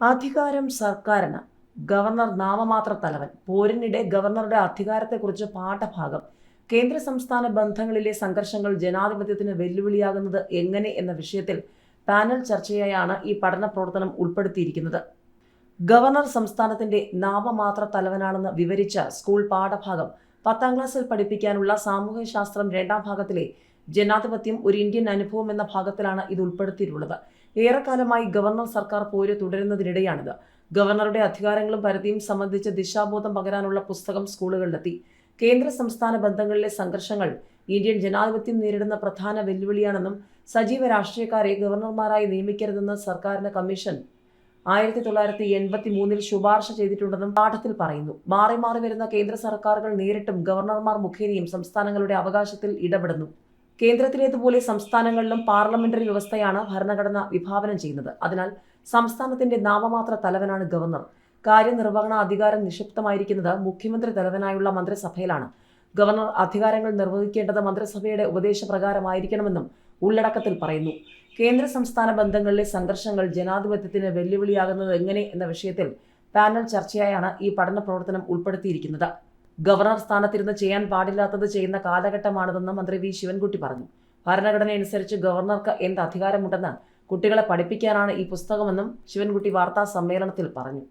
അധികാരം സർക്കാരിന്. ഗവർണർ നാമമാത്ര തലവൻ. പോരിനിടെ ഗവർണറുടെ അധികാരത്തെക്കുറിച്ച് പാഠഭാഗം. കേന്ദ്ര സംസ്ഥാന ബന്ധങ്ങളിലെ സംഘർഷങ്ങൾ ജനാധിപത്യത്തിന് വെല്ലുവിളിയാകുന്നത് എങ്ങനെ എന്ന വിഷയത്തിൽ പാനൽ ചർച്ചയായാണ് ഈ പഠന പ്രവർത്തനം ഉൾപ്പെടുത്തിയിരിക്കുന്നത്. ഗവർണർ സംസ്ഥാനത്തിന്റെ നാമമാത്ര തലവനാണെന്ന് വിവരിച്ച സ്കൂൾ പാഠഭാഗം പത്താം ക്ലാസ്സിൽ പഠിപ്പിക്കാനുള്ള സാമൂഹ്യശാസ്ത്രം രണ്ടാം ഭാഗത്തിലെ ജനാധിപത്യം ഒരു ഇന്ത്യൻ അനുഭവം എന്ന ഭാഗത്തിലാണ് ഇത് ഉൾപ്പെടുത്തിയിട്ടുള്ളത്. ഏറെക്കാലമായി ഗവർണർ സർക്കാർ പോര് തുടരുന്നതിനിടെയാണിത്. ഗവർണറുടെ അധികാരങ്ങളും പരിധിയും സംബന്ധിച്ച് ദിശാബോധം പകരാനുള്ള പുസ്തകം സ്കൂളുകളിലെത്തി. കേന്ദ്ര സംസ്ഥാന ബന്ധങ്ങളിലെ സംഘർഷങ്ങൾ ഇന്ത്യൻ ജനാധിപത്യം നേരിടുന്ന പ്രധാന വെല്ലുവിളിയാണെന്നും സജീവ രാഷ്ട്രീയക്കാരെ ഗവർണർമാരായി നിയമിക്കരുതെന്ന് സർക്കാരിന് കമ്മീഷൻ ആയിരത്തി തൊള്ളായിരത്തി എൺപത്തി മൂന്നിൽ ശുപാർശ ചെയ്തിട്ടുണ്ടെന്നും പാഠത്തിൽ പറയുന്നു. മാറി മാറി വരുന്ന കേന്ദ്ര സർക്കാരുകൾ നേരിട്ടും ഗവർണർമാർ മുഖേനയും സംസ്ഥാനങ്ങളുടെ അവകാശത്തിൽ ഇടപെടുന്നു. കേന്ദ്രത്തിലേതുപോലെ സംസ്ഥാനങ്ങളിലും പാർലമെന്ററി വ്യവസ്ഥയാണ് ഭരണഘടന വിഭാവനം ചെയ്യുന്നത്. അതിനാൽ സംസ്ഥാനത്തിന്റെ നാമമാത്ര തലവനാണ് ഗവർണർ. കാര്യനിർവഹണ അധികാരം നിക്ഷിപ്തമായിരിക്കുന്നത് മുഖ്യമന്ത്രി തലവനായുള്ള മന്ത്രിസഭയിലാണ്. ഗവർണർ അധികാരങ്ങൾ നിർവഹിക്കേണ്ടത് മന്ത്രിസഭയുടെ ഉപദേശപ്രകാരമായിരിക്കണമെന്നും ഉള്ളടക്കത്തിൽ പറയുന്നു. കേന്ദ്ര സംസ്ഥാന ബന്ധങ്ങളിലെ സംഘർഷങ്ങൾ ജനാധിപത്യത്തിന് വെല്ലുവിളിയാകുന്നത് എങ്ങനെ എന്ന വിഷയത്തിൽ പാനൽ ചർച്ചയായാണ് ഈ പഠന പ്രവർത്തനം ഉൾപ്പെടുത്തിയിരിക്കുന്നത്. ഗവർണർ സ്ഥാനത്തിരുന്ന് ചെയ്യാൻ പാടില്ലാത്തത് ചെയ്യുന്ന കാലഘട്ടമാണിതെന്ന് മന്ത്രി വി. ശിവൻകുട്ടി പറഞ്ഞു. ഭരണഘടനയനുസരിച്ച് ഗവർണർക്ക് എന്ത് അധികാരമുണ്ടെന്ന് കുട്ടികളെ പഠിപ്പിക്കാനാണ് ഈ പുസ്തകമെന്നും ശിവൻകുട്ടി വാർത്താ സമ്മേളനത്തിൽ പറഞ്ഞു.